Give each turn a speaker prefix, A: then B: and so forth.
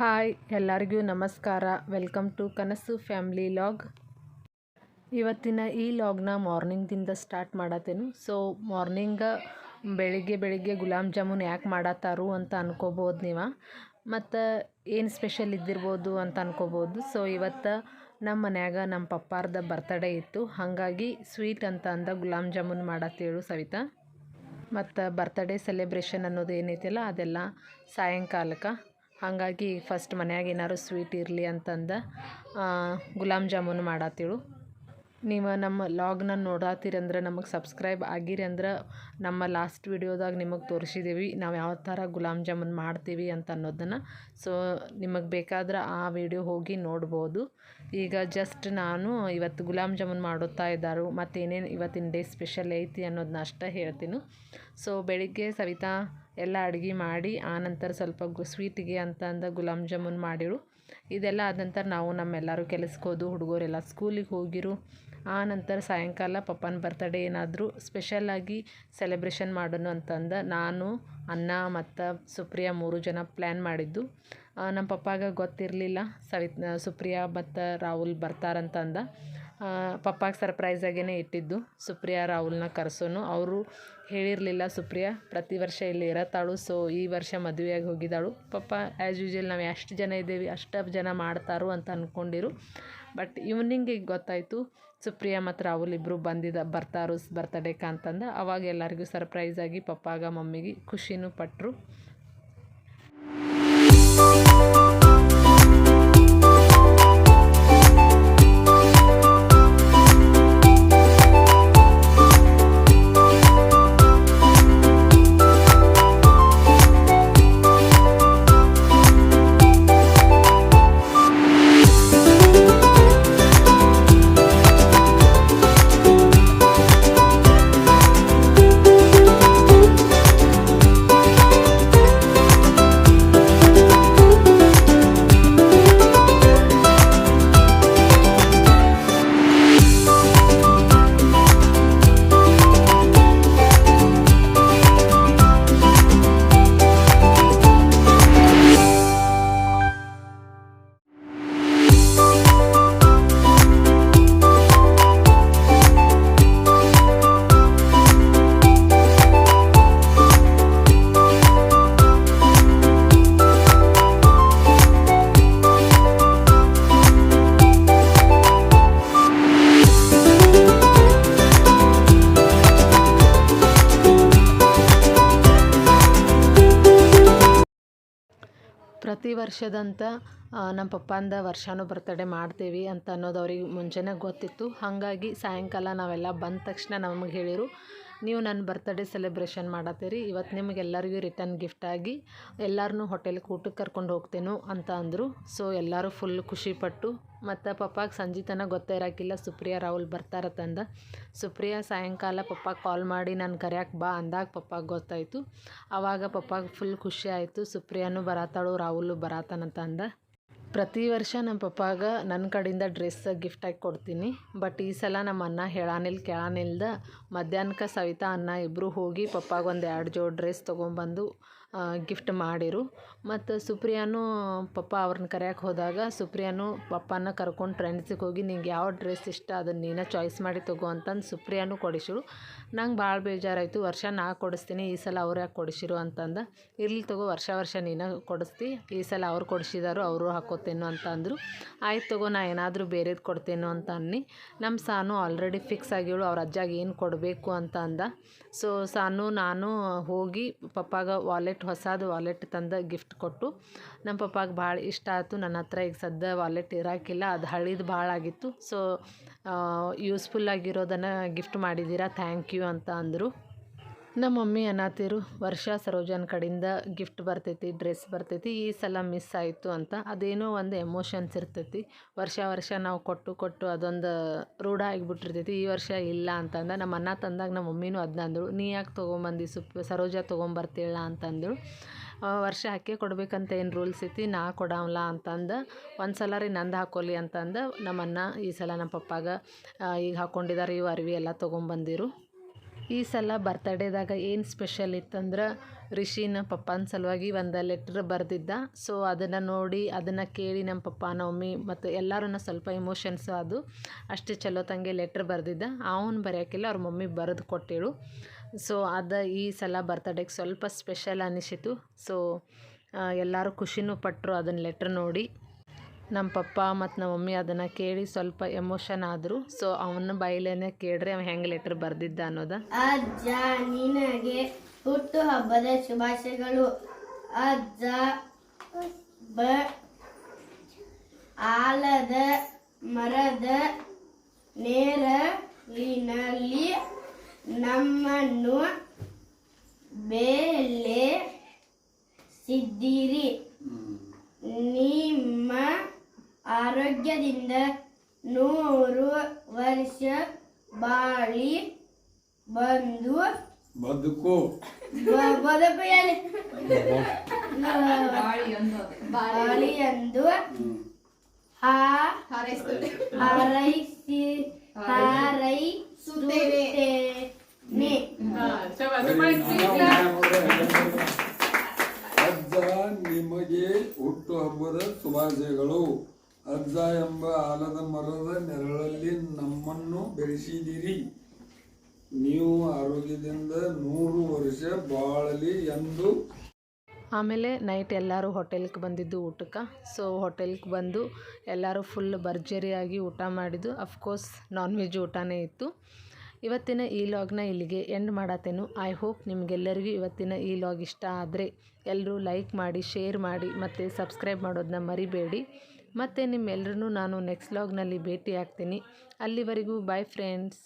A: Hi, ಎಲ್ಲರಿಗೂ ನಮಸ್ಕಾರ. Welcome to Kanasu family vlog ಇವತ್ತಿನ ಈ ಲಾಗ್ನ ಮಾರ್ನಿಂಗ್ದಿಂದ ಸ್ಟಾರ್ಟ್ ಮಾಡತ್ತೇನು. ಸೊ ಮಾರ್ನಿಂಗ ಬೆಳಿಗ್ಗೆ ಬೆಳಿಗ್ಗೆ ಗುಲಾಬ್ ಜಾಮೂನ್ ಯಾಕೆ ಮಾಡತ್ತಾರು ಅಂತ ಅನ್ಕೋಬೋದು ನೀವು. ಮತ್ತು ಏನು ಸ್ಪೆಷಲ್ ಇದ್ದಿರ್ಬೋದು ಅಂತ ಅನ್ಕೋಬೋದು. ಸೊ ಇವತ್ತು ನಮ್ಮ ಮನ್ಯಾಗ ನಮ್ಮ ಪಪ್ಪಾರ್ದ ಬರ್ತಡೇ ಇತ್ತು. ಹಾಗಾಗಿ ಸ್ವೀಟ್ ಅಂತ ಅಂದ ಗುಲಾಬ್ ಜಾಮೂನ್ ಮಾಡತ್ತೇಳು ಸವಿತಾ. ಮತ್ತು ಬರ್ತಡೇ ಸೆಲೆಬ್ರೇಷನ್ ಅನ್ನೋದು ಏನೈತಿಲ್ಲ ಅದೆಲ್ಲ ಸಾಯಂಕಾಲಕ್ಕೆ. ಹಾಗಾಗಿ ಫಸ್ಟ್ ಮನ್ಯಾಗ ಏನಾರು ಸ್ವೀಟ್ ಇರಲಿ ಅಂತಂದು ಗುಲಾಬ್ ಜಾಮೂನ್ ಮಾಡತ್ತಿಳು ನೀವು ನಮ್ಮ ಲಾಗ್ನ ನೋಡತ್ತೀರಂದ್ರೆ ನಮಗೆ ಸಬ್ಸ್ಕ್ರೈಬ್ ಆಗಿರಿ ಅಂದ್ರೆ ನಮ್ಮ ಲಾಸ್ಟ್ ವಿಡಿಯೋದಾಗ ನಿಮಗೆ ತೋರಿಸಿದ್ದೀವಿ ನಾವು ಯಾವ ಥರ ಗುಲಾಬ್ ಜಾಮೂನ್ ಮಾಡ್ತೀವಿ ಅಂತ ಅನ್ನೋದನ್ನು. ಸೊ ನಿಮಗೆ ಬೇಕಾದ್ರೆ ಆ ವಿಡಿಯೋ ಹೋಗಿ ನೋಡ್ಬೋದು. ಈಗ ಜಸ್ಟ್ ನಾನು ಇವತ್ತು ಗುಲಾಬ್ ಜಾಮೂನ್ ಮಾಡುತ್ತಾ ಇದ್ದಾರು ಮತ್ತು ಏನೇನು ಇವತ್ತಿನ ಡೇ ಸ್ಪೆಷಲ್ ಐತಿ ಅನ್ನೋದನ್ನ ಅಷ್ಟೇ ಹೇಳ್ತೀನಿ. ಸೊ ಬೆಳಿಗ್ಗೆ ಸವಿತಾ ಎಲ್ಲ ಅಡುಗೆ ಮಾಡಿ ಆನಂತರ ಸ್ವಲ್ಪ ಸ್ವೀಟಿಗೆ ಅಂತ ಅಂದ ಗುಲಾಬ್ ಜಾಮೂನ್ ಮಾಡಿರು. ಇದೆಲ್ಲ ಆದ ನಂತರ ನಾವು ನಮ್ಮೆಲ್ಲರೂ ಕೆಲಸಕ್ಕೆ ಹೋದು ಹುಡುಗರೆಲ್ಲ ಸ್ಕೂಲಿಗೆ ಹೋಗಿರು. ಆ ನಂತರ ಸಾಯಂಕಾಲ ಪಪ್ಪನ ಬರ್ತಡೇ ಏನಾದರೂ ಸ್ಪೆಷಲಾಗಿ ಸೆಲೆಬ್ರೇಷನ್ ಮಾಡೋಣ ಅಂತಂದ ನಾನು, ಅಣ್ಣ ಮತ್ತು ಸುಪ್ರಿಯಾ ಮೂರು ಜನ ಪ್ಲ್ಯಾನ್ ಮಾಡಿದ್ದು. ನಮ್ಮ ಪಪ್ಪಾಗ ಗೊತ್ತಿರಲಿಲ್ಲ. ಸವಿತ್ ಸುಪ್ರಿಯಾ ಮತ್ತು ರಾಹುಲ್ ಬರ್ತಾರಂತಂದ. ಸರ್ಪ್ರೈಸ್ ಸರ್ಪ್ರೈಸಾಗೇ ಇಟ್ಟಿದ್ದು. ಸುಪ್ರಿಯಾ ರಾಹುಲ್ನ ಕರೆಸೋನು. ಅವರು ಹೇಳಿರಲಿಲ್ಲ, ಸುಪ್ರಿಯಾ, ಪ್ರತಿ ವರ್ಷ ಇಲ್ಲಿ ಇರತ್ತಾಳು, ಸೊ ಈ ವರ್ಷ ಮದುವೆಯಾಗಿ ಹೋಗಿದ್ದಾಳು. ಪಪ್ಪ ಆ್ಯಸ್ ಯೂಶ್ವಲ್ ನಾವು ಎಷ್ಟು ಜನ ಇದ್ದೀವಿ, ಅಷ್ಟು ಜನ ಮಾಡ್ತಾರೋ ಅಂತ ಅಂದ್ಕೊಂಡಿರು ಬಟ್ ಈವ್ನಿಂಗಿಗೆ ಗೊತ್ತಾಯಿತು, ಸುಪ್ರಿಯಾ ಮತ್ತು ರಾಹುಲ್ ಇಬ್ಬರು ಬಂದಿದ್ದ ಬರ್ತಾರು ಬರ್ತಡೇಕ ಅಂತಂದು. ಅವಾಗ ಎಲ್ಲರಿಗೂ ಸರ್ಪ್ರೈಸಾಗಿ ಪಪ್ಪಾಗ ಮಮ್ಮಿಗೆ ಖುಷಿನೂ ಪಟ್ಟರು ಪ್ರತಿ ವರ್ಷದಂತ ನಮ್ಮ ಪಪ್ಪಂದ ವರ್ಷನೂ ಬರ್ತಡೇ ಮಾಡ್ತೀವಿ ಅಂತ ಅನ್ನೋದು ಅವ್ರಿಗೆ ಮುಂಚೆನೇ ಗೊತ್ತಿತ್ತು. ಹಾಗಾಗಿ ಸಾಯಂಕಾಲ ನಾವೆಲ್ಲ ಬಂದ ತಕ್ಷಣ ನಮಗೆ ಹೇಳಿರು. ನೀವು ನನ್ನ ಬರ್ತ್ಡೇ ಸೆಲೆಬ್ರೇಷನ್ ಮಾಡತ್ತೀರಿ. ಇವತ್ತು ನಿಮಗೆಲ್ಲರಿಗೂ ರಿಟರ್ನ್ ಆಗಿ ಎಲ್ಲರನ್ನೂ ಹೋಟೆಲ್ಗೆ ಊಟಕ್ಕೆ ಕರ್ಕೊಂಡು ಹೋಗ್ತೇನೋ ಅಂತ ಅಂದರು. ಸೊ ಎಲ್ಲರೂ ಫುಲ್ ಖುಷಿಪಟ್ಟು, ಮತ್ತು ಪಪ್ಪಾಗೆ ಸಂಜೆ ತನಕ ಗೊತ್ತೇ ಇರೋಕ್ಕಿಲ್ಲ ಸುಪ್ರಿಯಾ, ರಾಹುಲ್ ಬರ್ತಾರತ್ತಂದ ಸುಪ್ರಿಯಾ, ಸಾಯಂಕಾಲ ಪಪ್ಪಾಗೆ ಕಾಲ್ ಮಾಡಿ ನಾನು ಕರೆಯಕ್ಕೆ ಬಾ ಅಂದಾಗ ಪಪ್ಪಾಗೆ ಗೊತ್ತಾಯಿತು. ಆವಾಗ ಪಪ್ಪಾಗೆ ಫುಲ್ ಖುಷಿ ಆಯಿತು. ಸುಪ್ರಿಯಾನು ಬರತ್ತಾಳು ರಾಹುಲು ಬರತ್ತಾನಂತ ಅಂದ. ಪ್ರತಿ ವರ್ಷ ನಮ್ಮ ಪಪ್ಪಾಗ ನನ್ನ ಕಡೆಯಿಂದ ಡ್ರೆಸ್ ಗಿಫ್ಟಾಗಿ ಕೊಡ್ತೀನಿ. ಬಟ್ ಈ ಸಲ ನಮ್ಮ ಅಣ್ಣ ಹೇಳಾನಿಲ್ ಕೇಳಾನಿಲ್ದ ಮಧ್ಯಾಹ್ನಕ್ಕೆ ಸವಿತಾ ಅಣ್ಣ ಇಬ್ಬರು ಹೋಗಿ ಪಪ್ಪಾಗ ಒಂದು ಎರಡು ಜೋಡಿ ಡ್ರೆಸ್ ತೊಗೊಂಬಂದು ಗಿಫ್ಟ್ ಮಾಡಿರು. ಮತ್ತು ಸುಪ್ರಿಯಾನು ಪಪ್ಪ ಅವ್ರನ್ನ ಕರೆಯೋಕೆ ಹೋದಾಗ ಸುಪ್ರಿಯಾನು ಪಪ್ಪನ ಕರ್ಕೊಂಡು ಟ್ರೆಂಡ್ಸಿಗೆ ಹೋಗಿ, ನಿಂಗೆ ಯಾವ ಡ್ರೆಸ್ ಇಷ್ಟ? ಅದನ್ನು ನೀನು ಚಾಯ್ಸ್ ಮಾಡಿ ತಗೋ ಅಂತಂದು ಸುಪ್ರಿಯಾನು ಕೊಡಿಸಿಳು ನಂಗೆ ಭಾಳ ಬೇಜಾರಾಯಿತು. ವರ್ಷ ನಾ ಕೊಡಿಸ್ತೀನಿ, ಈ ಸಲ ಅವ್ರು ಯಾಕೆ ಕೊಡಿಸಿರು ಅಂತಂದು. ಇರಲಿ ತಗೋ, ವರ್ಷ ವರ್ಷ ನೀನು ಕೊಡಿಸ್ತಿ, ಈ ಸಲ ಅವ್ರು ಕೊಡಿಸಿದಾರು, ಅವರು ಹಾಕೋತೇನು ಅಂತ ಅಂದರು. ಆಯ್ತು ತಗೋ, ನಾ ಏನಾದರೂ ಬೇರೆದು ಕೊಡ್ತೇನೋ ಅಂತ ಅನ್ನಿ. ನಮ್ಮ ಸಾನು ಆಲ್ರೆಡಿ ಫಿಕ್ಸ್ ಆಗಿಳು ಅವ್ರ ಅಜ್ಜಾಗ ಏನು ಕೊಡಬೇಕು ಅಂತ ಅಂದ. ಸೊ, ಸಾನು, ನಾನು ಹೋಗಿ ಪಪ್ಪಾಗ ವಾಲೆಟ್ ಹೊಸದು ವಾಲೆಟ್ ತಂದು ಗಿಫ್ಟ್ ಕೊಟ್ಟು ನಮ್ಮ ಪಪ್ಪಾಗೆ ಭಾಳ ಇಷ್ಟ ಆಯಿತು ನನ್ನ ಹತ್ರ ಈಗ ಸದ್ಯ ವಾಲೆಟ್ ಇರೋಕ್ಕಿಲ್ಲ ಅದು ಹಳಿದು ಭಾಳ ಆಗಿತ್ತು. ಸೊ ಯೂಸ್ಫುಲ್ ಆಗಿರೋದನ್ನು ಗಿಫ್ಟ್ ಮಾಡಿದ್ದೀರಾ ಥ್ಯಾಂಕ್ ಯು ಅಂತ ಅಂದರು. ನಮ್ಮ ಮಮ್ಮಿ ಅನ್ನತ್ತಿರು ವರ್ಷ ಸರೋಜನ ಕಡೆಯಿಂದ ಗಿಫ್ಟ್ ಬರ್ತೈತಿ ಡ್ರೆಸ್ ಬರ್ತೈತಿ, ಈ ಸಲ ಮಿಸ್ ಆಯಿತು ಅಂತ ಅದೇನೋ ಒಂದು ಎಮೋಷನ್ಸ್ ಇರ್ತೈತಿ. ವರ್ಷ ವರ್ಷ ನಾವು ಕೊಟ್ಟು ಕೊಟ್ಟು ಅದೊಂದು ರೂಢ ಆಗಿಬಿಟ್ಟಿರ್ತೈತಿ, ಈ ವರ್ಷ ಇಲ್ಲ ಅಂತಂದ ನಮ್ಮ ಅಣ್ಣ ತಂದಾಗ ನಮ್ಮ ಮಮ್ಮಿನೂ ಅದನ್ನ ಅಂದಳು, ನೀ ಯಾಕೆ ತೊಗೊಂಬಂದು ಸುಪ್, ಸರೋಜ ತೊಗೊಂಬರ್ತೀಳ ಅಂತಂದಳು. ವರ್ಷ ಹಾಕಿ ಕೊಡಬೇಕಂತ ಏನು ರೂಲ್ಸ್ ಐತಿ, ನಾ ಕೊಡವಲ್ಲ ಅಂತಂದು ಒಂದು ಸಲ ರೀ ನಂದು ಹಾಕೋಲಿ ಅಂತಂದು ನಮ್ಮ ಅಣ್ಣ ಈ ಸಲ ನಮ್ಮ ಪಪ್ಪಾಗ ಈಗ ಹಾಕ್ಕೊಂಡಿದ್ದಾರೆ ಇವು ಅರಿವಿ ಎಲ್ಲ ತೊಗೊಂಬಂದಿರು. ಈ ಸಲ ಬರ್ತಡೇದಾಗ ಏನು ಸ್ಪೆಷಲ್ ಇತ್ತಂದ್ರೆ ರಿಷಿನ ಪಪ್ಪನ ಸಲುವಾಗಿ ಒಂದು ಲೆಟ್ರ್ ಬರೆದಿದ್ದ. ಸೊ ಅದನ್ನು ನೋಡಿ, ಅದನ್ನು ಕೇಳಿ ನಮ್ಮ ಪಪ್ಪ ನಮ್ಮ ಮತ್ತು ಎಲ್ಲರೂ ಸ್ವಲ್ಪ ಇಮೋಷನ್ಸ್ ಅದು. ಅಷ್ಟು ಚಲೋ ತಂಗೆ ಲೆಟ್ರ್ ಬರೆದಿದ್ದ. ಅವನು ಬರೆಯೋಕ್ಕಿಲ್ಲ ಅವ್ರ ಮಮ್ಮಿ ಬರೆದು ಕೊಟ್ಟೇಳು. ಸೊ ಅದು ಈ ಸಲ ಬರ್ತಡೇಗೆ ಸ್ವಲ್ಪ ಸ್ಪೆಷಲ್ ಅನಿಸಿತು. ಸೊ ಎಲ್ಲರೂ ಖುಷಿನೂ ಪಟ್ಟರು ಅದನ್ನ ಲೆಟ್ರ್ ನೋಡಿ. ನಮ್ಮ ಪಪ್ಪ ಮತ್ತು ನಮ್ಮ ಮಮ್ಮಿ ಅದನ್ನು ಕೇಳಿ ಸ್ವಲ್ಪ ಎಮೋಷನ್ ಆದರು. ಸೊ ಅವನ ಬಾಯಿಲೇನೆ ಕೇಳ್ರಿ ಅವ ಹೆಂಗೆ ಲೆಟ್ರ್ ಬರೆದಿದ್ದ ಅನ್ನೋದ.
B: ಅಜ್ಜ ನಿನಗೆ ಹುಟ್ಟು ಹಬ್ಬದ ಶುಭಾಶಯಗಳು. ಅಜ್ಜ ಬ ಆಲದ ಮರದ ನೇರಲಿನಲ್ಲಿ ನಮ್ಮನ್ನು ಬೇಲೆ ಸಿದ್ದಿರಿ. ನಿಮ್ಮ ಆರೋಗ್ಯದಿಂದ ನೂರು ವರ್ಷ ಬಾಳಿ ಬಂದು
C: ಬದುಕು.
B: ಬದುಕು? ಬಾಳಿ ಎಂದು ಹಾರೈಸಿ ಹಾರೈಸುತ್ತೇನೆ.
C: ಅಜ್ಜ ನಿಮಗೆ ಹುಟ್ಟು ಹಬ್ಬದ ಶುಭಾಶಯಗಳು. ಅಜ್ಜ ಎಂಬ ಆಲದ ಮರದ ನೆರಳಲ್ಲಿ ನಮ್ಮನ್ನು ಬೆಳೆಸಿದಿರಿ. ನೀವು ಆರೋಗ್ಯದಿಂದ ನೂರು ವರ್ಷ ಬಾಳಲಿ ಎಂದು.
A: ಆಮೇಲೆ ನೈಟ್ ಎಲ್ಲರೂ ಹೋಟೆಲ್ಗೆ ಬಂದಿದ್ದು ಊಟಕ್ಕೆ. ಸೊ ಹೋಟೆಲ್ಗೆ ಬಂದು ಎಲ್ಲರೂ ಫುಲ್ ಭರ್ಜರಿಯಾಗಿ ಊಟ ಮಾಡಿದ್ದು. ಅಫ್ಕೋರ್ಸ್ ನಾನ್ ವೆಜ್ ಊಟನೇ ಇತ್ತು. ಇವತ್ತಿನ ಈ ಲಾಗ್ನ ಇಲ್ಲಿಗೆ ಎಂಡ್ ಮಾಡತ್ತೇನು. ಐ ಹೋಪ್ ನಿಮಗೆಲ್ಲರಿಗೂ ಇವತ್ತಿನ ಈ ಲಾಗ್ ಇಷ್ಟ ಆದರೆ ಎಲ್ಲರೂ ಲೈಕ್ ಮಾಡಿ ಶೇರ್ ಮಾಡಿ ಮತ್ತು ಸಬ್ಸ್ಕ್ರೈಬ್ ಮಾಡೋದನ್ನ ಮರಿಬೇಡಿ. ಮತ್ತು ನಿಮ್ಮೆಲ್ಲರೂ ನಾನು ನೆಕ್ಸ್ಟ್ ಲಾಗ್ನಲ್ಲಿ ಭೇಟಿ ಆಗ್ತೀನಿ ಅಲ್ಲಿವರೆಗೂ ಬಾಯ್ ಫ್ರೆಂಡ್ಸ್